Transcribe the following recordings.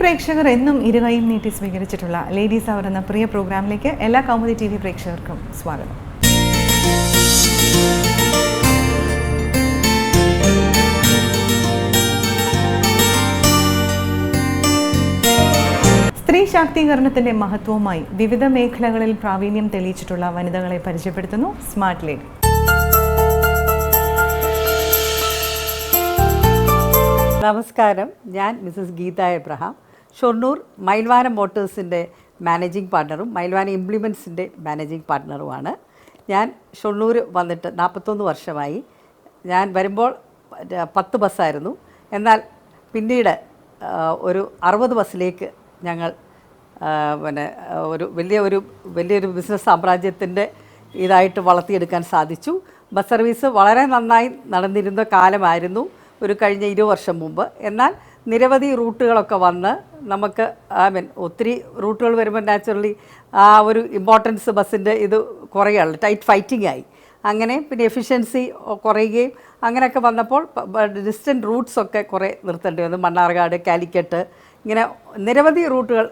പ്രേക്ഷകർ എന്നും ഇരുകൈയും നീട്ടി സ്വീകരിച്ചിട്ടുള്ള ലേഡീസ് അവർ എന്ന പ്രിയ പ്രോഗ്രാമിലേക്ക് എല്ലാ കൗമുദി ടി വി പ്രേക്ഷകർക്കും സ്വാഗതം. സ്ത്രീ ശാക്തീകരണത്തിന്റെ മഹത്വവുമായി വിവിധ മേഖലകളിൽ പ്രാവീണ്യം തെളിയിച്ചിട്ടുള്ള വനിതകളെ പരിചയപ്പെടുത്തുന്നു സ്മാർട്ട് ലേഡി നമസ്കാരം. ഞാൻ മിസസ് ഗീത എബ്രഹാം. ഷൊർണൂർ മൈൽവാന മോട്ടേഴ്സിന്റെ മാനേജിംഗ് പാർട്ണറും മൈൽവാന ഇംപ്ലിമെന്റ്സിന്റെ മാനേജിംഗ് പാർട്ണറുമാണ് ഞാൻ ഷൊർണൂർ വന്നിട്ട് നാൽപ്പത്തൊന്ന് വർഷമായി. ഞാൻ വരുമ്പോൾ പത്ത് ബസ്സായിരുന്നു. എന്നാൽ പിന്നീട് ഒരു അറുപത് ബസ്സിലേക്ക് ഞങ്ങൾ പിന്നെ ഒരു വലിയ ഒരു വലിയൊരു ബിസിനസ് സാമ്രാജ്യത്തിന്റെ ഇതായിട്ട് വളർത്തിയെടുക്കാൻ സാധിച്ചു. ബസ് സർവീസ് വളരെ നന്നായി നടന്നിരുന്ന കാലമായിരുന്നു ഒരു കഴിഞ്ഞ ഇരുപത് വർഷം മുമ്പ്. എന്നാൽ നിരവധി റൂട്ടുകളൊക്കെ വന്ന് നമുക്ക് ഐ മീൻ ഒത്തിരി റൂട്ടുകൾ വരുമ്പോൾ നാച്ചുറലി ആ ഒരു ഇമ്പോർട്ടൻസ് ബസ്സിന്റെ ഇത് കുറയുകയുള്ളു ടൈറ്റ് ഫൈറ്റിംഗ് ആയി. അങ്ങനെ പിന്നെ എഫിഷ്യൻസി കുറയുകയും അങ്ങനെയൊക്കെ വന്നപ്പോൾ ഡിസ്റ്റന്റ് റൂട്ട്സ് ഒക്കെ കുറേ നിർത്തേണ്ടി വന്നു. മണ്ണാർക്കാട് കാലിക്കറ്റ് ഇങ്ങനെ നിരവധി റൂട്ടുകൾ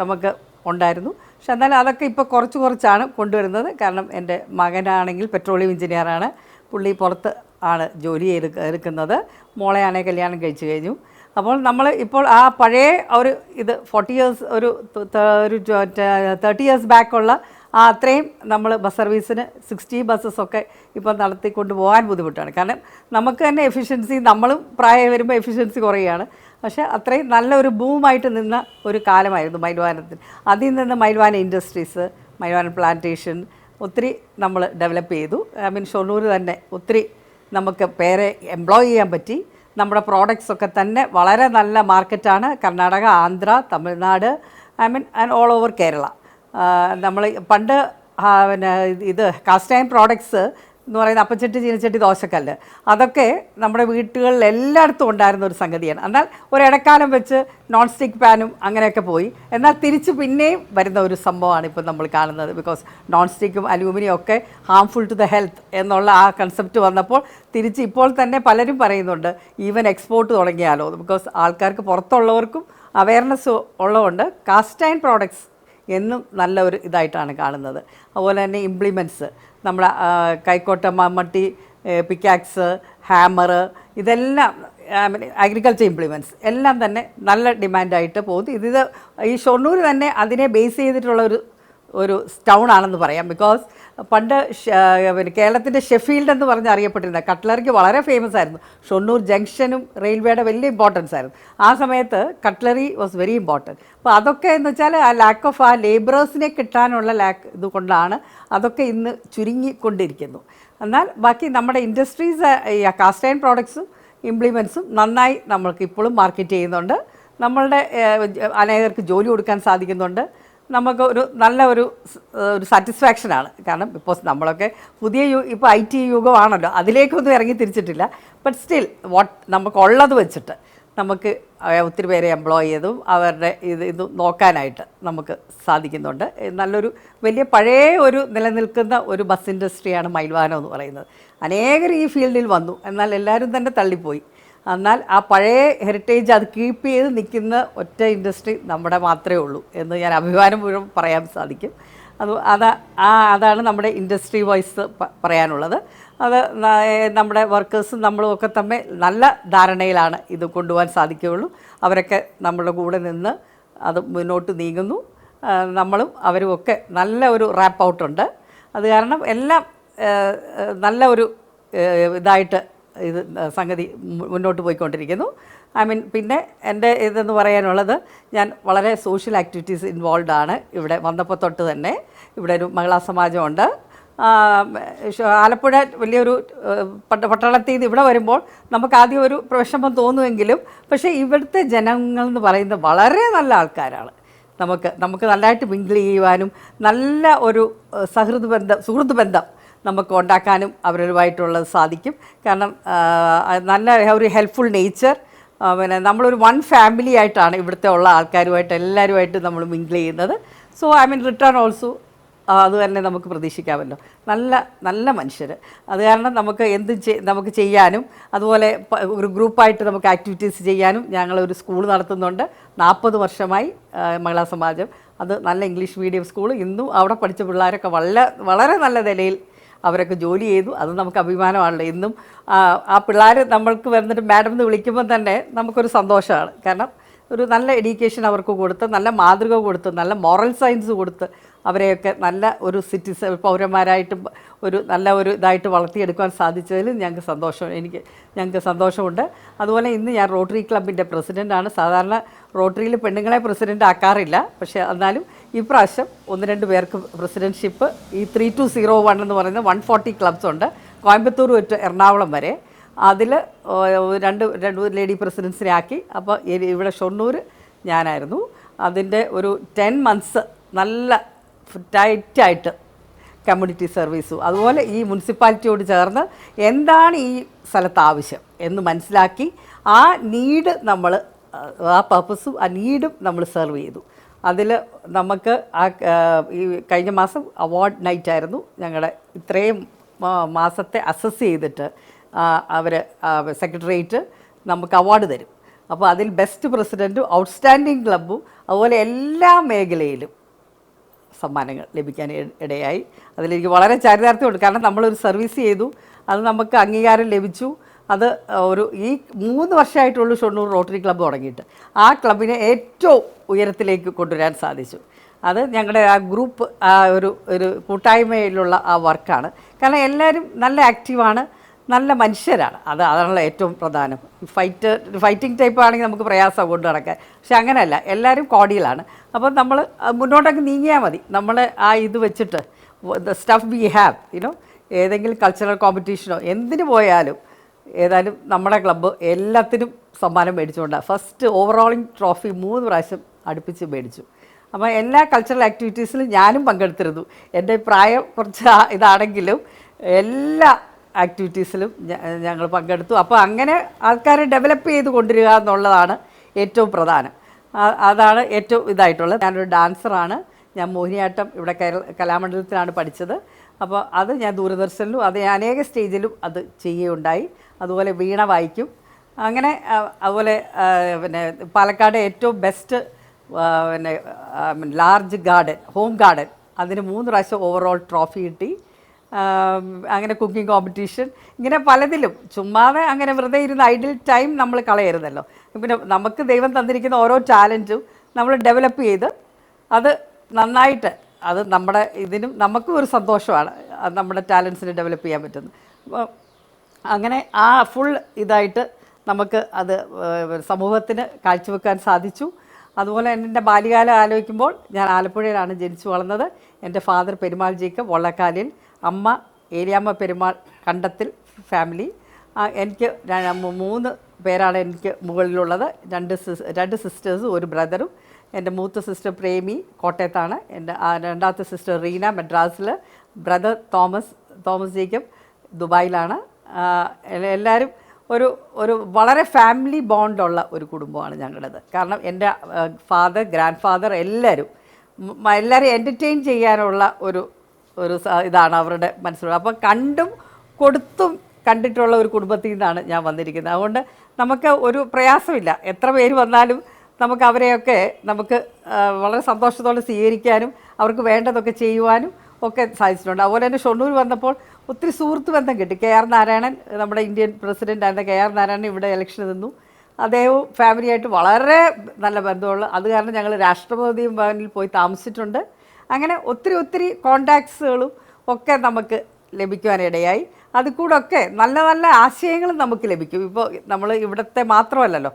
നമുക്ക് ഉണ്ടായിരുന്നു. പക്ഷെ എന്നാലും അതൊക്കെ ഇപ്പോൾ കുറച്ച് കുറച്ചാണ് കൊണ്ടുവരുന്നത്. കാരണം എന്റെ മകനാണെങ്കിൽ പെട്രോളിയം എഞ്ചിനീയറാണ് പുള്ളി പുറത്ത് ആണ് ജോലി എടുക്കുന്നത്. മോളെയാണെങ്കിൽ കല്യാണം കഴിച്ചു കഴിഞ്ഞു. അപ്പോൾ നമ്മൾ ഇപ്പോൾ ആ പഴയ ഒരു ഇത് ഫോർട്ടി ഇയേഴ്സ് ഒരു ഒരു തേർട്ടി ഇയേഴ്സ് ബാക്കുള്ള ആ അത്രയും നമ്മൾ ബസ് സർവീസിന് സിക്സ്റ്റി ബസ്സസൊക്കെ ഇപ്പം നടത്തിക്കൊണ്ട് പോകാൻ ബുദ്ധിമുട്ടാണ്. കാരണം നമുക്ക് തന്നെ എഫിഷ്യൻസി നമ്മളും പ്രായം വരുമ്പോൾ എഫിഷ്യൻസി കുറയുകയാണ്. പക്ഷേ അത്രയും നല്ലൊരു ബൂമായിട്ട് നിന്ന ഒരു കാലമായിരുന്നു മൈൽവാനത്തിൽ അതിൽ നിന്ന് മൈൽവാന ഇൻഡസ്ട്രീസ് മൈൽവാന പ്ലാന്റേഷൻ ഒത്തിരി നമ്മൾ ഡെവലപ്പ് ചെയ്തു. ഐ മീൻ ഷൊർണൂർ തന്നെ ഒത്തിരി നമുക്ക് പേരെ എംപ്ലോയ് ചെയ്യാൻ പറ്റി. നമ്മുടെ പ്രോഡക്റ്റ്സ് ഒക്കെ തന്നെ വളരെ നല്ല മാർക്കറ്റാണ് Karnataka Andhra Tamil Nadu I mean and all over Kerala. നമ്മൾ പണ്ട് പിന്നെ ഇത് കാസ്റ്റ് പ്രോഡക്ട്സ് എന്ന് പറയുന്ന അപ്പച്ചട്ടി ചീനച്ചട്ടി ദോശക്കല്ല്. അതൊക്കെ നമ്മുടെ വീട്ടുകളിൽ എല്ലായിടത്തും ഉണ്ടായിരുന്ന ഒരു സംഗതിയാണ്. എന്നാൽ ഒരിടക്കാലം വെച്ച് നോൺ സ്റ്റിക്ക് പാനും അങ്ങനെയൊക്കെ പോയി. എന്നാൽ തിരിച്ച് പിന്നെയും വരുന്ന ഒരു സംഭവമാണ് ഇപ്പോൾ നമ്മൾ കാണുന്നത്. ബിക്കോസ് നോൺ സ്റ്റിക്കും അലൂമിനിയം ഒക്കെ ഹാംഫുൾ ടു ദ ഹെൽത്ത് എന്നുള്ള ആ കൺസെപ്റ്റ് വന്നപ്പോൾ തിരിച്ച് ഇപ്പോൾ തന്നെ പലരും പറയുന്നുണ്ട് ഈവൻ എക്സ്പോർട്ട് തുടങ്ങിയാലോ? ബിക്കോസ് ആൾക്കാർക്ക് പുറത്തുള്ളവർക്കും അവയർനെസ് ഉള്ളതുകൊണ്ട് കാസ്റ്റൈൻ പ്രോഡക്ട്സ് എന്നും നല്ല ഒരു ഇതായിട്ടാണ് കാണുന്നത്. അതുപോലെ തന്നെ ഇംപ്ലിമെന്റ്സ് നമ്മുടെ കൈക്കോട്ട മമ്മട്ടി പിക്കാക്സ് ഹാമർ ഇതെല്ലാം അഗ്രികൾച്ചർ ഇംപ്ലിമെന്റ്സ് എല്ലാം തന്നെ നല്ല ഡിമാൻഡായിട്ട് പോകുന്നു. ഇത് ഈ ഷൊർണൂർ തന്നെ അതിനെ ബേസ് ചെയ്തിട്ടുള്ള ഒരു ഒരു ടൗൺ ആണെന്ന് പറയാം. ബിക്കോസ് പണ്ട് പിന്നെ കേരളത്തിന്റെ ഷെഫീൽഡ് എന്ന് പറഞ്ഞ് അറിയപ്പെട്ടിരുന്ന കട്ട്ലറിക്ക് വളരെ ഫേമസ് ആയിരുന്നു. ഷൊണ്ണൂർ ജംഗ്ഷനും റെയിൽവേയുടെ വലിയ ഇമ്പോർട്ടൻസ് ആയിരുന്നു. ആ സമയത്ത് കട്ട്ലറി വാസ് വെരി ഇമ്പോർട്ടന്റ് അപ്പോൾ അതൊക്കെ എന്ന് വെച്ചാൽ ആ ലാക്ക് ഓഫ് ആ ലേബറേഴ്സിനെ കിട്ടാനുള്ള ലാക്ക് ഇതുകൊണ്ടാണ് അതൊക്കെ ഇന്ന് ചുരുങ്ങിക്കൊണ്ടിരിക്കുന്നു. എന്നാൽ ബാക്കി നമ്മുടെ ഇൻഡസ്ട്രീസ് ഈ കാസ്റ്റ് ആൻഡ് പ്രോഡക്ട്സും ഇംപ്ലിമെന്റ്സും നന്നായി നമ്മൾക്ക് ഇപ്പോഴും മാർക്കറ്റ് ചെയ്യുന്നുണ്ട്. നമ്മളുടെ അനേകർക്ക് ജോലി കൊടുക്കാൻ സാധിക്കുന്നുണ്ട്. നമുക്ക് ഒരു നല്ല ഒരു ഒരു സാറ്റിസ്ഫാക്ഷനാണ് കാരണം ഇപ്പോൾ നമ്മളൊക്കെ പുതിയ യു ഇപ്പോൾ ഐ ടി യുഗമാണല്ലോ അതിലേക്കൊന്നും ഇറങ്ങി തിരിച്ചിട്ടില്ല. ബട്ട് സ്റ്റിൽ വാട്ട് നമുക്കുള്ളത് വെച്ചിട്ട് നമുക്ക് ഒത്തിരി പേരെ എംപ്ലോയ് ചെയ്തും അവരുടെ ഇത് ഇത് നോക്കാനായിട്ട് നമുക്ക് സാധിക്കുന്നുണ്ട്. നല്ലൊരു വലിയ പഴയ ഒരു നിലനിൽക്കുന്ന ഒരു ബസ് ഇൻഡസ്ട്രിയാണ് മൈൽവാനം എന്ന് പറയുന്നത്. അനേകർ ഈ ഫീൽഡിൽ വന്നു. എന്നാൽ എല്ലാവരും തന്നെ തള്ളിപ്പോയി. എന്നാൽ ആ പഴയ ഹെറിറ്റേജ് അത് കീപ്പ് ചെയ്ത് നിൽക്കുന്ന ഒറ്റ ഇൻഡസ്ട്രി നമ്മുടെ മാത്രമേ ഉള്ളൂ എന്ന് ഞാൻ അഭിമാനപൂർവം പറയാൻ സാധിക്കും. അത് അതാ ആ അതാണ് നമ്മുടെ ഇൻഡസ്ട്രി വൈസ് പറയാനുള്ളത്. അത് നമ്മുടെ വർക്കേഴ്സും നമ്മളും ഒക്കെ തമ്മിൽ നല്ല ധാരണയിലാണ് ഇത് കൊണ്ടുപോകാൻ സാധിക്കുകയുള്ളൂ. അവരൊക്കെ നമ്മുടെ കൂടെ നിന്ന് അത് മുന്നോട്ട് നീങ്ങുന്നു. നമ്മളും അവരും ഒക്കെ നല്ല ഒരു റാപ്പ് ഔട്ടുണ്ട് അത് കാരണം എല്ലാം നല്ല ഒരു ഇതായിട്ട് ഇത് സംഗതി മുന്നോട്ട് പോയിക്കൊണ്ടിരിക്കുന്നു. ഐ മീൻ പിന്നെ എന്റെ ഇതെന്ന് പറയാനുള്ളത് ഞാൻ വളരെ സോഷ്യൽ ആക്ടിവിറ്റീസ് ഇൻവോൾവ് ആണ് ഇവിടെ വന്നപ്പോൾ തൊട്ട് തന്നെ. ഇവിടെ ഒരു മഹിളാ സമാജമുണ്ട്. ആലപ്പുഴ വലിയൊരു പട്ട പട്ടണത്തിൽ നിന്ന് ഇവിടെ വരുമ്പോൾ നമുക്ക് ആദ്യം ഒരു വിഷമം തോന്നുമെങ്കിലും പക്ഷേ ഇവിടുത്തെ ജനങ്ങൾ എന്ന് പറയുന്നത് വളരെ നല്ല ആൾക്കാരാണ്. നമുക്ക് നമുക്ക് നല്ലതായിട്ട് മിങ്കിൾ ചെയ്യുവാനും നല്ല ഒരു സഹൃദ ബന്ധം സുഹൃത്ത് ബന്ധം നമുക്ക് ഉണ്ടാക്കാനും അവരുമായിട്ടുള്ളത് സാധിക്കും. കാരണം നല്ല ഒരു ഹെൽപ്ഫുൾ നേച്ചർ പിന്നെ നമ്മളൊരു വൺ ഫാമിലി ആയിട്ടാണ് ഇവിടുത്തെ ഉള്ള ആൾക്കാരുമായിട്ട് എല്ലാവരുമായിട്ട് നമ്മൾ മിങ്കിൾ ചെയ്യുന്നത്. So I mean return also അത് തന്നെ നമുക്ക് പ്രതീക്ഷിക്കാമല്ലോ. നല്ല നല്ല മനുഷ്യർ അത് കാരണം നമുക്ക് എന്ത് നമുക്ക് ചെയ്യാനും അതുപോലെ ഒരു ഗ്രൂപ്പായിട്ട് നമുക്ക് ആക്ടിവിറ്റീസ് ചെയ്യാനും ഞങ്ങളൊരു സ്കൂൾ നടത്തുന്നുണ്ട്. നാൽപ്പത് വർഷമായി മഹിളാ സമാജം. അത് നല്ല ഇംഗ്ലീഷ് മീഡിയം സ്കൂൾ ഇന്നും അവിടെ പഠിച്ച പിള്ളേരൊക്കെ വളരെ വളരെ നല്ല നിലയിൽ അവരൊക്കെ ജോലി ചെയ്തു. അത് നമുക്ക് അഭിമാനമാണല്ലോ. ഇന്നും ആ, പിള്ളേർ നമ്മൾക്ക് വന്നിട്ട് മാഡം എന്ന് വിളിക്കുമ്പോൾ തന്നെ നമുക്കൊരു സന്തോഷമാണ്. കാരണം ഒരു നല്ല എഡ്യൂക്കേഷൻ അവർക്ക് കൊടുത്ത് നല്ല മാതൃക കൊടുത്ത് നല്ല മോറൽ സയൻസ് കൊടുത്ത് അവരെയൊക്കെ നല്ല ഒരു സിറ്റിസൺ പൗരന്മാരായിട്ട് ഒരു നല്ല ഒരു ഇതായിട്ട് വളർത്തിയെടുക്കാൻ സാധിച്ചതിൽ ഞങ്ങൾക്ക് സന്തോഷം. എനിക്ക് ഞങ്ങൾക്ക് സന്തോഷമുണ്ട്. അതുപോലെ ഇന്ന് ഞാൻ റോട്ടറി ക്ലബിന്റെ പ്രസിഡന്റാണ് സാധാരണ റോട്ടറിയിൽ പെണ്ണുങ്ങളെ പ്രസിഡന്റ് ആക്കാറില്ല. പക്ഷേ എന്നാലും ഈ പ്രാവശ്യം ഒന്ന് രണ്ട് പേർക്ക് പ്രസിഡൻഷിപ്പ്. ഈ ത്രീ ടു സീറോ വൺ എന്ന് പറയുന്ന വൺ ഫോർട്ടി ക്ലബ്സ് ഉണ്ട്. കോയമ്പത്തൂർ ഒറ്റ എറണാകുളം വരെ. അതിൽ രണ്ട് രണ്ട് ലേഡി പ്രസിഡൻസിനെ ആക്കി. അപ്പോൾ ഇവിടെ ഷൊർണൂർ ഞാനായിരുന്നു. അതിന്റെ ഒരു ടെൻ മന്ത്സ് നല്ല ടൈറ്റായിട്ട് കമ്മ്യൂണിറ്റി സർവീസും അതുപോലെ ഈ മുനിസിപ്പാലിറ്റിയോട് ചേർന്ന് എന്താണ് ഈ സ്ഥലത്ത് ആവശ്യം എന്ന് മനസ്സിലാക്കി ആ നീഡ് നമ്മൾ ആ പർപ്പസും ആ നീഡും നമ്മൾ സെർവ് ചെയ്തു. അതിൽ നമുക്ക് ആ ഈ കഴിഞ്ഞ മാസം അവാർഡ് നൈറ്റ് ആയിരുന്നു. ഞങ്ങളുടെ ഇത്രയും മാസത്തെ അസസ് ചെയ്തിട്ട് അവർ സെക്രട്ടേറിയറ്റ് നമുക്ക് അവാർഡ് തരും. അപ്പോൾ അതിൽ ബെസ്റ്റ് പ്രസിഡന്റും ഔട്ട്സ്റ്റാൻഡിങ് ക്ലബ്ബും അതുപോലെ എല്ലാ മേഖലയിലും സമ്മാനങ്ങൾ ലഭിക്കാൻ ഇടയായി. അതിലെനിക്ക് വളരെ ചാരിതാർത്ഥ്യമുണ്ട്. കാരണം നമ്മളൊരു സർവീസ് ചെയ്തു. അത് നമുക്ക് അംഗീകാരം ലഭിച്ചു. അത് ഒരു ഈ മൂന്ന് വർഷമായിട്ടുള്ളൂ ഷൊർണൂർ റോട്ടറി ക്ലബ്ബ് തുടങ്ങിയിട്ട്. ആ ക്ലബിനെ ഏറ്റവും ഉയരത്തിലേക്ക് കൊണ്ടുവരാൻ സാധിച്ചു. അത് ഞങ്ങളുടെ ആ ഗ്രൂപ്പ് ആ ഒരു ഒരു കൂട്ടായ്മയിലുള്ള ആ വർക്കാണ്. കാരണം എല്ലാവരും നല്ല ആക്റ്റീവാണ് നല്ല മനുഷ്യരാണ്. അത് അതാണല്ലോ ഏറ്റവും പ്രധാനം. ഫൈറ്റ് ഫൈറ്റിംഗ് ടൈപ്പ് ആണെങ്കിൽ നമുക്ക് പ്രയാസം കൊണ്ട് നടക്കാൻ. പക്ഷെ അങ്ങനെയല്ല എല്ലാവരും കോടിയിലാണ് അപ്പോൾ നമ്മൾ മുന്നോട്ടൊക്കെ നീങ്ങിയാൽ മതി. നമ്മൾ ആ ഇത് വെച്ചിട്ട് the stuff we have you know ഏതെങ്കിലും കൾച്ചറൽ കോമ്പറ്റീഷനോ എന്തിനു പോയാലും ഏതായാലും നമ്മുടെ ക്ലബ്ബ് എല്ലാത്തിനും സമ്മാനം മേടിച്ചുകൊണ്ടാണ് ഫസ്റ്റ് ഓവറോളിംഗ് ട്രോഫി മൂന്ന് പ്രാവശ്യം അടുപ്പിച്ച് മേടിച്ചു. അപ്പോൾ എല്ലാ കൾച്ചറൽ ആക്ടിവിറ്റീസിലും ഞാനും പങ്കെടുത്തിരുന്നു. എന്റെ പ്രായം കുറച്ച് ഇതാണെങ്കിലും എല്ലാ ആക്ടിവിറ്റീസിലും ഞങ്ങൾ പങ്കെടുത്തു. അപ്പോൾ അങ്ങനെ ആൾക്കാരെ ഡെവലപ്പ് ചെയ്ത് കൊണ്ടുവരിക എന്നുള്ളതാണ് ഏറ്റവും പ്രധാനം. അതാണ് ഏറ്റവും ഇതായിട്ടുള്ളത്. ഞാനൊരു ഡാൻസറാണ് ഞാൻ മോഹിനിയാട്ടം ഇവിടെ കലാമണ്ഡലത്തിലാണ് പഠിച്ചത്. അപ്പോൾ അത് ഞാൻ ദൂരദർശനിലും അത് അനേക സ്റ്റേജിലും അത് ചെയ്യുകയുണ്ടായി. അതുപോലെ വീണ വായിക്കും. അങ്ങനെ അതുപോലെ പിന്നെ പാലക്കാട് ഏറ്റവും ബെസ്റ്റ് പിന്നെ ലാർജ് ഗാർഡൻ ഹോം ഗാർഡൻ അതിന് മൂന്ന് പ്രാവശ്യം ഓവറോൾ ട്രോഫി കിട്ടി. അങ്ങനെ കുക്കിംഗ് കോമ്പറ്റീഷൻ ഇങ്ങനെ പലതിലും. ചുമ്മാതെ അങ്ങനെ വെറുതെ ഇരുന്ന് ഐഡിൽ ടൈം നമ്മൾ കളയരുതല്ലോ. പിന്നെ നമുക്ക് ദൈവം തന്നിരിക്കുന്ന ഓരോ ടാലന്റും നമ്മൾ ഡെവലപ്പ് ചെയ്ത് അത് നന്നായിട്ട് അത് നമ്മുടെ ഇതിനും നമുക്കും ഒരു സന്തോഷമാണ്. നമ്മുടെ ടാലൻസിനെ ഡെവലപ്പ് ചെയ്യാൻ പറ്റുന്നത്. അപ്പോൾ അങ്ങനെ ആ ഫുൾ ഇതായിട്ട് നമുക്ക് അത് സമൂഹത്തിന് കാഴ്ചവെക്കാൻ സാധിച്ചു. അതുപോലെ എന്റെ ബാല്യകാലം ആലോചിക്കുമ്പോൾ ഞാൻ ആലപ്പുഴയിലാണ് ജനിച്ചു വളർന്നത്. എന്റെ ഫാദർ പെരുമാൾ ജീക്ക് വള്ളക്കാലിൽ അമ്മ ഏരിയാമ്മ പെരുമാൾ കണ്ടത്തിൽ ഫാമിലി. എനിക്ക് മൂന്ന് പേരാണ് എനിക്ക് മുകളിലുള്ളത്. രണ്ട് സിസ് രണ്ട് സിസ്റ്റേഴ്സും ഒരു ബ്രദറും. എന്റെ മൂത്ത സിസ്റ്റർ പ്രേമി കോട്ടയത്താണ്. എന്റെ രണ്ടാമത്തെ സിസ്റ്റർ റീന മദ്രാസിൽ ബ്രദർ തോമസ് തോമസ് ജേക്കബ് ദുബായിലാണ്. എല്ലാവരും ഒരു ഒരു വളരെ ഫാമിലി ബോണ്ടുള്ള ഒരു കുടുംബമാണ് ഞങ്ങളുടേത്. കാരണം എന്റെ ഫാദർ ഗ്രാൻഡ് ഫാദർ എല്ലാവരും എല്ലാവരും എന്റർടൈൻ ചെയ്യാനുള്ള ഒരു ഒരു ഇതാണ് അവരുടെ മനസ്സിലുള്ളത് അപ്പോൾ കണ്ടും കൊടുത്തും കണ്ടിട്ടുള്ള ഒരു കുടുംബത്തിൽ നിന്നാണ് ഞാൻ വന്നിരിക്കുന്നത്. അതുകൊണ്ട് നമുക്ക് ഒരു പ്രയാസമില്ല. എത്ര പേര് വന്നാലും നമുക്ക് അവരെയൊക്കെ നമുക്ക് വളരെ സന്തോഷത്തോടെ സ്വീകരിക്കാനും അവർക്ക് വേണ്ടതൊക്കെ ചെയ്യുവാനും ഒക്കെ സാധിച്ചിട്ടുണ്ട്. അതുപോലെ തന്നെ ഷൊർണൂർ വന്നപ്പോൾ ഒത്തിരി സുഹൃത്ത് ബന്ധം കിട്ടി. കെ ആർ നാരായണൻ നമ്മുടെ ഇന്ത്യൻ പ്രസിഡന്റ് ആയിരുന്ന കെ ആർ നാരായണൻ ഇവിടെ ഇലക്ഷൻ നിന്നു. അദ്ദേഹവും ഫാമിലിയായിട്ട് വളരെ നല്ല ബന്ധമുള്ള അത് കാരണം ഞങ്ങൾ രാഷ്ട്രപതി ഭവനിൽ പോയി താമസിച്ചിട്ടുണ്ട്. അങ്ങനെ ഒത്തിരി ഒത്തിരി കോണ്ടാക്ട്സുകളും ഒക്കെ നമുക്ക് ലഭിക്കുവാനിടയായി. അത് കൂടൊക്കെ നല്ല നല്ല ആശയങ്ങളും നമുക്ക് ലഭിക്കും. ഇപ്പോൾ നമ്മൾ ഇവിടുത്തെ മാത്രമല്ലല്ലോ.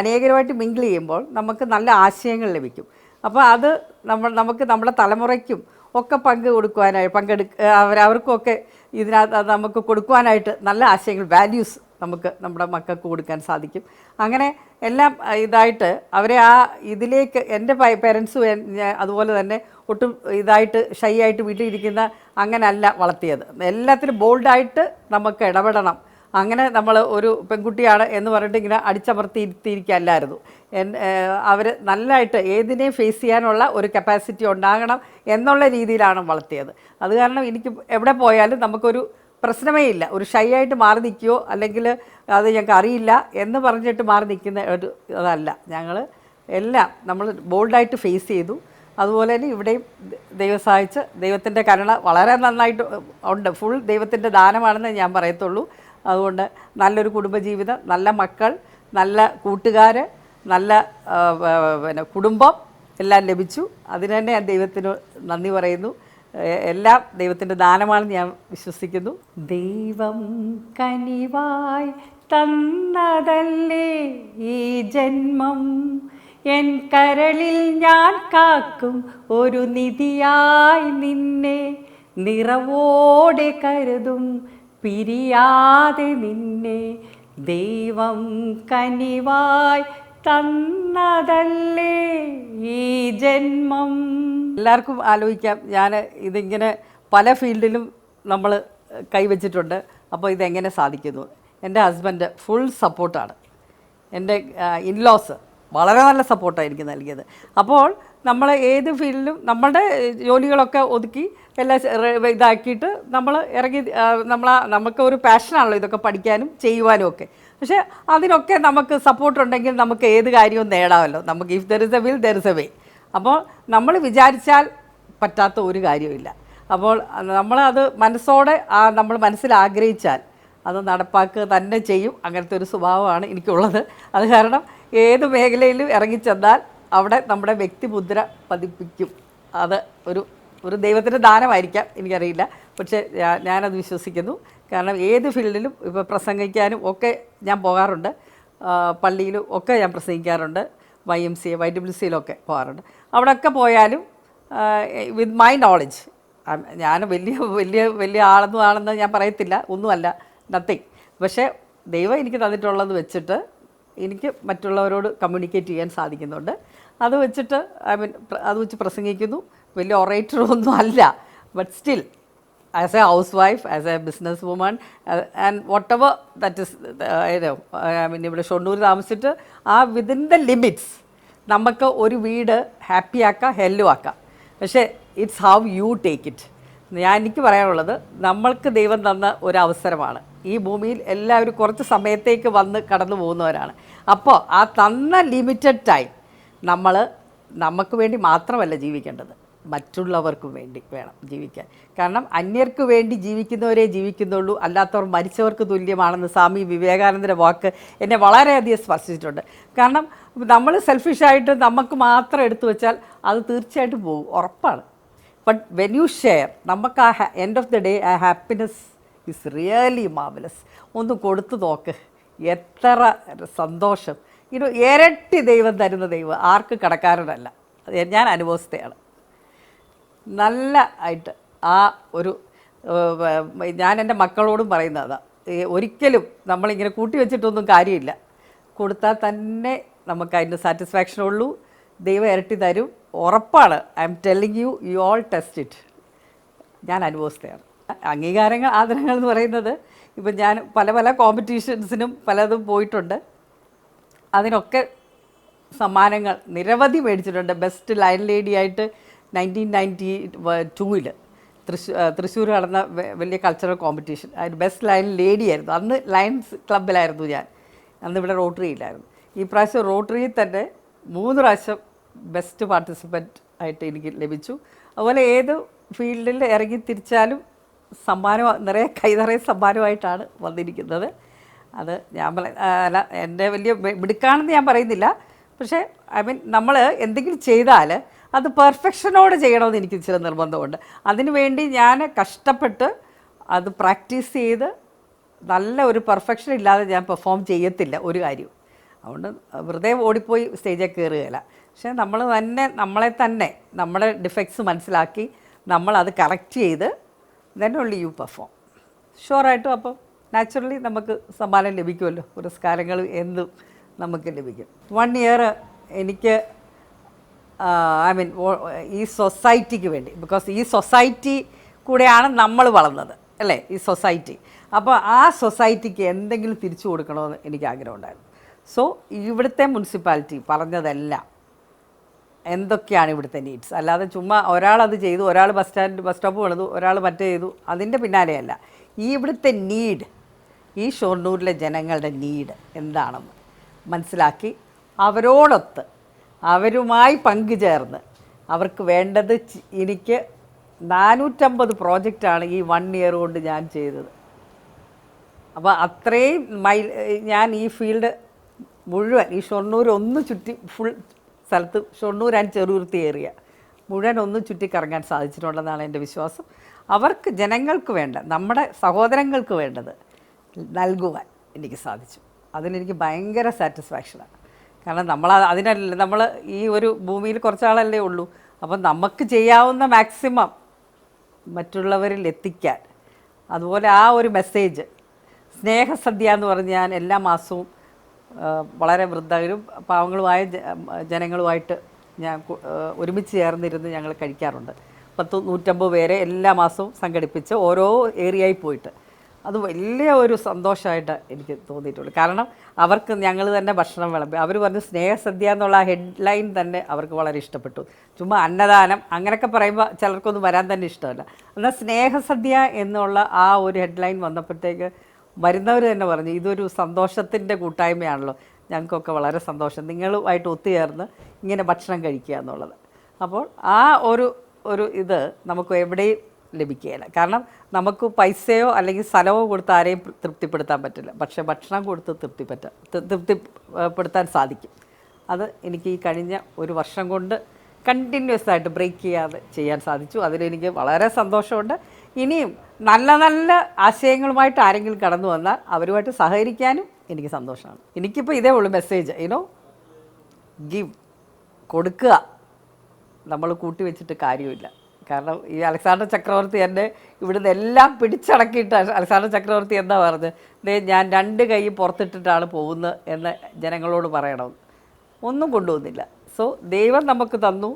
അനേകരമായിട്ട് മിങ്കിൾ ചെയ്യുമ്പോൾ നമുക്ക് നല്ല ആശയങ്ങൾ ലഭിക്കും. അപ്പോൾ അത് നമ്മൾ നമുക്ക് നമ്മുടെ തലമുറയ്ക്കും ഒക്കെ പങ്ക് കൊടുക്കുവാനായി പങ്കെടുക്ക അവർ അവർക്കൊക്കെ ഇതിനകത്ത് നമുക്ക് കൊടുക്കുവാനായിട്ട് നല്ല ആശയങ്ങൾ വാല്യൂസ് നമുക്ക് നമ്മുടെ മക്കൾക്ക് കൊടുക്കാൻ സാധിക്കും. അങ്ങനെ എല്ലാം ഇതായിട്ട് അവരെ ആ ഇതിലേക്ക് എന്റെ പേരൻസും അതുപോലെ തന്നെ ഒട്ടും ഇതായിട്ട് ഷൈ ആയിട്ട് വീട്ടിലിരിക്കുന്ന അങ്ങനല്ല വളർത്തിയത്. എല്ലാത്തിലും ബോൾഡായിട്ട് നമുക്ക് ഇടപെടണം. അങ്ങനെ നമ്മൾ ഒരു പെൺകുട്ടിയാണ് എന്ന് പറഞ്ഞിട്ട് ഇങ്ങനെ അടിച്ചമർത്തി ഇരുത്തിയിരിക്കല്ലായിരുന്നു അവർ നല്ലതായിട്ട് ഏതിനെയും ഫേസ് ചെയ്യാനുള്ള ഒരു കപ്പാസിറ്റി ഉണ്ടാകണം എന്നുള്ള രീതിയിലാണ് വളർത്തിയത്. അത് കാരണം എനിക്ക് എവിടെ പോയാലും നമുക്കൊരു പ്രശ്നമേ ഇല്ല. ഒരു ഷൈ ആയിട്ട് മാറി നിൽക്കുകയോ അല്ലെങ്കിൽ അത് ഞങ്ങൾക്ക് അറിയില്ല എന്ന് പറഞ്ഞിട്ട് മാറി നിൽക്കുന്ന ഒരു അതല്ല. ഞങ്ങൾ എല്ലാം നമ്മൾ ബോൾഡായിട്ട് ഫേസ് ചെയ്തു. അതുപോലെ തന്നെ ഇവിടെയും ദൈവം സഹായിച്ച് ദൈവത്തിന്റെ കരുണ വളരെ നന്നായിട്ട് ഉണ്ട്. ഫുൾ ദൈവത്തിന്റെ ദാനമാണെന്ന് ഞാൻ പറയത്തുള്ളൂ. അതുകൊണ്ട് നല്ലൊരു കുടുംബജീവിതം നല്ല മക്കൾ നല്ല കൂട്ടുകാർ നല്ല പിന്നെ കുടുംബം എല്ലാം ലഭിച്ചു. അതിന് തന്നെ ഞാൻ ദൈവത്തിന് നന്ദി പറയുന്നു. എല്ലാം ദൈവത്തിന്റെ ദാനമാണെന്ന് ഞാൻ വിശ്വസിക്കുന്നു. ദൈവം കനിവായി തന്നതല്ലേ ഈ ജന്മം? എൻ കരളിൽ ഞാൻ കാക്കും ഒരു നിധിയായി നിന്നെ. നിറവോടെ കരുതും പിരിയാതെ നിന്നെ. ദൈവം കനിവായി തന്നതല്ലേ ഈ ജന്മം? എല്ലാവർക്കും ആലോചിക്കാം. ഞാൻ ഇതിങ്ങനെ പല ഫീൽഡിലും നമ്മൾ കൈവച്ചിട്ടുണ്ട്. അപ്പോൾ ഇതെങ്ങനെ സാധിക്കുന്നു? എന്റെ ഹസ്ബൻഡ് ഫുൾ സപ്പോർട്ടാണ്. എന്റെ ഇൻലോസ് വളരെ നല്ല സപ്പോർട്ടാണ് എനിക്ക് നൽകിയത്. അപ്പോൾ നമ്മൾ ഏത് ഫീൽഡിലും നമ്മളുടെ ജോലികളൊക്കെ ഒതുക്കി എല്ലാം ഇതാക്കിയിട്ട് നമ്മൾ ഇറങ്ങി നമ്മൾ നമുക്ക് ഒരു പാഷനാണല്ലോ ഇതൊക്കെ പഠിക്കാനും ചെയ്യുവാനും ഒക്കെ. പക്ഷേ അതിനൊക്കെ നമുക്ക് സപ്പോർട്ട് ഉണ്ടെങ്കിൽ നമുക്ക് ഏത് കാര്യവും നേടാമല്ലോ. നമുക്ക് if there is a will there is a way അപ്പോൾ നമ്മൾ വിചാരിച്ചാൽ പറ്റാത്ത ഒരു കാര്യമില്ല അപ്പോൾ നമ്മളത് മനസ്സോടെ നമ്മൾ മനസ്സിൽ ആഗ്രഹിച്ചാൽ അത് നടപ്പാക്കുക തന്നെ ചെയ്യും. അങ്ങനത്തെ ഒരു സ്വഭാവമാണ് എനിക്കുള്ളത്. അത് കാരണം ഏത് മേഖലയിലും ഇറങ്ങിച്ചെന്നാൽ അവിടെ നമ്മുടെ വ്യക്തിമുദ്ര പതിപ്പിക്കും. അത് ഒരു ഒരു ദൈവത്തിന്റെ ദാനമായിരിക്കാം. എനിക്കറിയില്ല. പക്ഷേ ഞാനത് വിശ്വസിക്കുന്നു. കാരണം ഏത് ഫീൽഡിലും ഇപ്പോൾ പ്രസംഗിക്കാനും ഒക്കെ ഞാൻ പോകാറുണ്ട്. പള്ളിയിലും ഒക്കെ ഞാൻ പ്രസംഗിക്കാറുണ്ട്. Y M C A Y W സിയിലൊക്കെ പോകാറുണ്ട്. അവിടെയൊക്കെ പോയാലും വിത്ത് മൈ നോളജ് ഞാൻ വലിയ വലിയ വലിയ ആളൊന്നും ആണെന്ന് ഞാൻ പറയത്തില്ല. ഒന്നുമല്ല നത്തിങ് പക്ഷേ ദൈവം എനിക്ക് തന്നിട്ടുള്ളത് വെച്ചിട്ട് എനിക്ക് മറ്റുള്ളവരോട് കമ്മ്യൂണിക്കേറ്റ് ചെയ്യാൻ സാധിക്കുന്നുണ്ട്. അത് വെച്ചിട്ട് ഐ മീൻ അത് വെച്ച് പ്രസംഗിക്കുന്നു. വലിയ ഒറേറ്ററൊന്നും അല്ല. But still as a housewife as a businesswoman and what that is I mean ഇവിടെ ഷൊണ്ണൂർ താമസിച്ചിട്ട് ആ വിതിൻ ദ ലിമിറ്റ്സ് നമുക്ക് ഒരു വീട് ഹാപ്പിയാക്കാം ഹെല്ലു ആക്കാം. പക്ഷേ it's how you take it ഞാൻ എനിക്ക് പറയാനുള്ളത് നമ്മൾക്ക് ദൈവം തന്ന ഒരു അവസരമാണ് ഈ ഭൂമിയിൽ എല്ലാവരും കുറച്ച് സമയത്തേക്ക് വന്ന് കടന്നു പോകുന്നവരാണ്. അപ്പോൾ ആ തന്ന ലിമിറ്റഡ് ടൈം നമ്മൾ നമുക്ക് വേണ്ടി മാത്രമല്ല ജീവിക്കേണ്ടത്. മറ്റുള്ളവർക്കും വേണ്ടി വേണം ജീവിക്കാൻ. കാരണം അന്യർക്ക് വേണ്ടി ജീവിക്കുന്നവരെ ജീവിക്കുന്നുള്ളൂ. അല്ലാത്തവർ മരിച്ചവർക്ക് തുല്യമാണെന്ന് സ്വാമി വിവേകാനന്ദന്റെ വാക്ക് എന്നെ വളരെയധികം സ്പർശിച്ചിട്ടുണ്ട്. കാരണം നമ്മൾ സെൽഫിഷായിട്ട് നമുക്ക് മാത്രം എടുത്തു വെച്ചാൽ അത് തീർച്ചയായിട്ടും പോകും. ഉറപ്പാണ്. ബട്ട് വെൻ യു ഷെയർ നമുക്ക് ആ എൻഡ് ഓഫ് ദി ഡേ ആ ഹാപ്പിനെസ് ഇസ് റിയലി മാവലസ് ഒന്ന് കൊടുത്തു നോക്ക്. എത്ര സന്തോഷം. ഇത് ഇരട്ടി ദൈവം തരുന്ന ദൈവം ആർക്ക് കടക്കാരനല്ല. ഞാൻ അനുഭവസ്ഥയാണ് നല്ല ആയിട്ട് ആ ഒരു ഞാൻ എന്റെ മക്കളോടും പറയുന്നതാണ് ഒരിക്കലും നമ്മളിങ്ങനെ കൂട്ടി വെച്ചിട്ടൊന്നും കാര്യമില്ല. കൊടുത്താൽ തന്നെ നമുക്ക് അതിന്റെ സാറ്റിസ്ഫാക്ഷൻ ഉള്ളൂ. ദൈവം ഇരട്ടി തരും. ഉറപ്പാണ്. I'm telling you you all test it ഞാൻ അനുഭവസ്ഥയാണ്. അംഗീകാരങ്ങൾ ആദരങ്ങൾ എന്ന് പറയുന്നത് ഇപ്പം ഞാൻ പല പല കോമ്പറ്റീഷൻസിനും പലതും പോയിട്ടുണ്ട്. അതിനൊക്കെ സമ്മാനങ്ങൾ നിരവധി മേടിച്ചിട്ടുണ്ട്. ബെസ്റ്റ് ലൈൻ ലേഡി ആയിട്ട് നയന്റീൻ നയന്റി ടൂവിൽ തൃശ്ശൂർ തൃശ്ശൂർ നടന്ന വലിയ കൾച്ചറൽ കോമ്പറ്റീഷൻ അതിന് ബെസ്റ്റ് ലൈൻ ലേഡി ആയിരുന്നു. അന്ന് ലയൺസ് ക്ലബിലായിരുന്നു ഞാൻ. അന്ന് ഇവിടെ റോട്ടറി ഇല്ലായിരുന്നു. ഈ പ്രാവശ്യം റോട്ടറിയിൽ തന്നെ മൂന്ന് പ്രാവശ്യം ബെസ്റ്റ് പാർട്ടിസിപ്പന്റ് ആയിട്ട് എനിക്ക് ലഭിച്ചു. അതുപോലെ ഏത് ഫീൽഡിൽ ഇറങ്ങി തിരിച്ചാലും സമ്മാനം നിറയെ കൈനിറയെ സമ്മാനമായിട്ടാണ് വന്നിരിക്കുന്നത്. അത് ഞാൻ അല്ല എന്റെ വലിയ മിടുക്കാണെന്ന് ഞാൻ പറയുന്നില്ല. പക്ഷേ ഐ മീൻ നമ്മൾ എന്തെങ്കിലും ചെയ്താൽ അത് പെർഫെക്ഷനോട് ചെയ്യണമെന്ന് എനിക്ക് ചില നിർബന്ധമുണ്ട്. അതിനുവേണ്ടി ഞാൻ കഷ്ടപ്പെട്ട് അത് പ്രാക്ടീസ് ചെയ്ത് നല്ല ഒരു പെർഫെക്ഷൻ ഇല്ലാതെ ഞാൻ പെർഫോം ചെയ്യത്തില്ല ഒരു കാര്യവും. അതുകൊണ്ട് വെറുതെ ഓടിപ്പോയി സ്റ്റേജിൽ കയറുകയില്ല പക്ഷേ നമ്മൾ തന്നെ നമ്മളെ തന്നെ നമ്മുടെ ഡിഫക്ട്സ് മനസ്സിലാക്കി നമ്മളത് കറക്റ്റ് ചെയ്ത് ദെൻ ഓൺലി യു പെർഫോം ഷുവറായിട്ടും അപ്പം നാച്ചുറലി നമുക്ക് സമ്മാനം ലഭിക്കുമല്ലോ. പുരസ്കാരങ്ങൾ എന്തും നമുക്ക് ലഭിക്കും. വൺ ഇയർ എനിക്ക് ഐ മീൻ ഈ സൊസൈറ്റിക്ക് വേണ്ടി. ബിക്കോസ് ഈ സൊസൈറ്റി കൂടെയാണ് നമ്മൾ വളർന്നത് അല്ലേ? ഈ സൊസൈറ്റി അപ്പോൾ ആ സൊസൈറ്റിക്ക് എന്തെങ്കിലും തിരിച്ചു കൊടുക്കണമെന്ന് എനിക്ക് ആഗ്രഹമുണ്ടായിരുന്നു. സോ ഇവിടുത്തെ മുനിസിപ്പാലിറ്റി പറഞ്ഞതെല്ലാം എന്തൊക്കെയാണ് ഇവിടുത്തെ നീഡ്സ് അല്ലാതെ ചുമ്മാ ഒരാളത് ചെയ്തു ഒരാൾ ബസ് സ്റ്റാൻഡ് ബസ് സ്റ്റോപ്പ് പണിതു ഒരാൾ മറ്റേ ചെയ്തു അതിന്റെ പിന്നാലെയല്ല. ഈ ഇവിടുത്തെ നീഡ് ഈ ഷൊർണൂരിലെ ജനങ്ങളുടെ നീഡ് എന്താണെന്ന് മനസ്സിലാക്കി അവരോടൊത്ത് അവരുമായി പങ്കുചേർന്ന് അവർക്ക് വേണ്ടത് എനിക്ക് നാനൂറ്റമ്പത് പ്രോജക്റ്റാണ് ഈ വൺ ഇയർ കൊണ്ട് ഞാൻ ചെയ്തത്. അപ്പോൾ അത്രയും മൈ ഞാൻ ഈ ഫീൽഡ് മുഴുവൻ ഈ ഷൊർണൂർ ഒന്ന് ചുറ്റി ഫുൾ സ്ഥലത്ത് ഷൊർണൂർ ആൻഡ് ചെറുകുരുത്തി ഏറിയ മുഴുവൻ ഒന്ന് ചുറ്റി കറങ്ങാൻ സാധിച്ചിട്ടുണ്ടെന്നാണ് എന്റെ വിശ്വാസം. അവർക്ക് ജനങ്ങൾക്ക് വേണ്ട നമ്മുടെ സഹോദരങ്ങൾക്ക് വേണ്ടത് നൽകുവാൻ എനിക്ക് സാധിച്ചു. അതിലെനിക്ക് ഭയങ്കര സാറ്റിസ്ഫാക്ഷനാണ്. കാരണം നമ്മൾ അതിനല്ല നമ്മൾ ഈ ഒരു ഭൂമിയിൽ കുറച്ചാളല്ലേ ഉള്ളൂ. അപ്പം നമുക്ക് ചെയ്യാവുന്ന മാക്സിമം മറ്റുള്ളവരിൽ എത്തിക്കാൻ. അതുപോലെ ആ ഒരു മെസ്സേജ് സ്നേഹസദ്യ എന്ന് പറഞ്ഞ് ഞാൻ എല്ലാ മാസവും വളരെ വൃദ്ധരും പാവങ്ങളുമായ ജനങ്ങളുമായിട്ട് ഞാൻ ഒരുമിച്ച് ചേർന്നിരുന്ന് ഞങ്ങൾ കഴിക്കാറുണ്ട്. പത്ത് നൂറ്റമ്പത് പേരെ എല്ലാ മാസവും സംഘടിപ്പിച്ച് ഓരോ ഏരിയയിൽ പോയിട്ട്. അത് വലിയ ഒരു സന്തോഷമായിട്ട് എനിക്ക് തോന്നിയിട്ടുള്ളൂ കാരണം അവർക്ക് ഞങ്ങൾ തന്നെ ഭക്ഷണം വിളമ്പി അവർ പറഞ്ഞു സ്നേഹസദ്യ എന്നുള്ള ആ ഹെഡ്ലൈൻ തന്നെ അവർക്ക് വളരെ ഇഷ്ടപ്പെട്ടു. ചുമ്മാ അന്നദാനം അങ്ങനെയൊക്കെ പറയുമ്പോൾ ചിലർക്കൊന്നും വരാൻ തന്നെ ഇഷ്ടമല്ല. എന്നാൽ സ്നേഹസദ്യ എന്നുള്ള ആ ഒരു ഹെഡ്ലൈൻ വന്നപ്പോഴത്തേക്ക് വരുന്നവർ തന്നെ പറഞ്ഞു ഇതൊരു സന്തോഷത്തിന്റെ കൂട്ടായ്മയാണല്ലോ. ഞങ്ങൾക്കൊക്കെ വളരെ സന്തോഷം. നിങ്ങളുമായിട്ട് ഒത്തുചേർന്ന് ഇങ്ങനെ ഭക്ഷണം കഴിക്കുക എന്നുള്ളത്. അപ്പോൾ ആ ഒരു ഒരു ഇത് നമുക്ക് എവിടെയും ലഭിക്കുകയില്ല. കാരണം നമുക്ക് പൈസയോ അല്ലെങ്കിൽ സ്ഥലമോ കൊടുത്ത് ആരെയും തൃപ്തിപ്പെടുത്താൻ പറ്റില്ല. പക്ഷേ ഭക്ഷണം കൊടുത്ത് തൃപ്തിപ്പെട്ട തൃപ്തിപ്പെടുത്താൻ സാധിക്കും. അത് എനിക്ക് ഈ കഴിഞ്ഞ ഒരു വർഷം കൊണ്ട് കണ്ടിന്യൂസ് ആയിട്ട് ബ്രേക്ക് ചെയ്യാതെ ചെയ്യാൻ സാധിച്ചു. അതിലെനിക്ക് വളരെ സന്തോഷമുണ്ട്. ഇനിയും നല്ല നല്ല ആശയങ്ങളുമായിട്ട് ആരെങ്കിലും കടന്നു വന്നാൽ അവരുമായിട്ട് സഹകരിക്കാനും എനിക്ക് സന്തോഷമാണ്. എനിക്കിപ്പോൾ ഇതേ ഉള്ളൂ മെസ്സേജ് യുനോ ഗിവ് കൊടുക്കുക. നമ്മൾ കൂട്ടി വെച്ചിട്ട് കാര്യമില്ല. കാരണം ഈ അലക്സാണ്ടർ ചക്രവർത്തി എന്നെ ഇവിടുന്ന് എല്ലാം പിടിച്ചടക്കിയിട്ട് അലക്സാണ്ടർ ചക്രവർത്തി എന്താ പറഞ്ഞത് ഞാൻ രണ്ട് കൈ പുറത്തിട്ടിട്ടാണ് പോകുന്നത് എന്ന് ജനങ്ങളോട് പറയണം. ഒന്നും കൊണ്ടുവന്നില്ല. സോ ദൈവം നമുക്ക് തന്നു.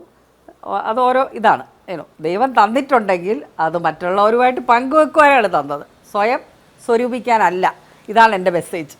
അത് ഓരോ ഇതാണ്. ഏനോ ദൈവം തന്നിട്ടുണ്ടെങ്കിൽ അത് മറ്റുള്ളവരുമായിട്ട് പങ്കുവെക്കുവാനാണ് തന്നത്. സ്വയം സ്വരൂപിക്കാനല്ല. ഇതാണ് എന്റെ മെസ്സേജ്